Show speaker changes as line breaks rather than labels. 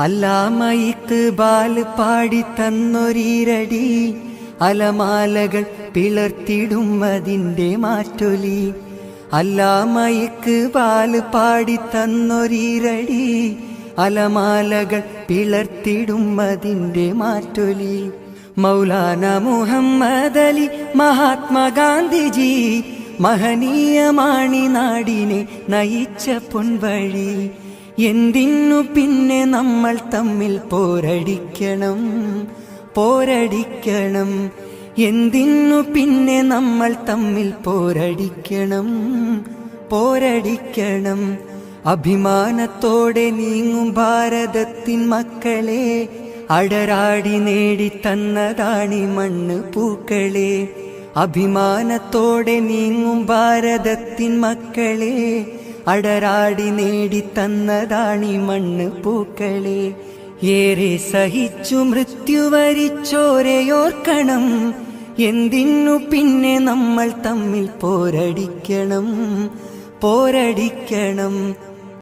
അല്ലാമയിത്ത് ബാൽ പാടി തന്നൊരീരടി അലമാലകൾ പിളർത്തിടും അതിന്റെ മാറ്റൊലി. അല്ലാമയിക്ക് ബാൽ പാടി തന്നൊരീരടി അലമാലകൾ പിളർത്തിടും അതിന്റെ മാറ്റൊലി. മൗലാന മുഹമ്മദ് അലി മഹാത്മാഗാന്ധിജി മഹനീയമാണി നാടിനെ നയിച്ച പൊൻവഴി. എന്തിനു പിന്നെ നമ്മൾ തമ്മിൽ പോരടിക്കണം? പോരടിക്കണം. എന്തിനു പിന്നെ നമ്മൾ തമ്മിൽ പോരടിക്കണം? പോരടിക്കണം. അഭിമാനത്തോടെ നീങ്ങും ഭാരതത്തിൻ മക്കളെ അടരാടി നേടി തന്നതാണി മണ്ണ് പൂക്കളെ. അഭിമാനത്തോടെ നീങ്ങും ഭാരതത്തിൻ മക്കളെ അടരാടി നേടി തന്നതാണി മണ്ണ് പൂക്കളെ. ഏറെ സഹിച്ചു മൃത്യു വരിച്ചോരയോർക്കണം. എന്തിനു പിന്നെ നമ്മൾ തമ്മിൽ പോരടിക്കണം? പോരടിക്കണം.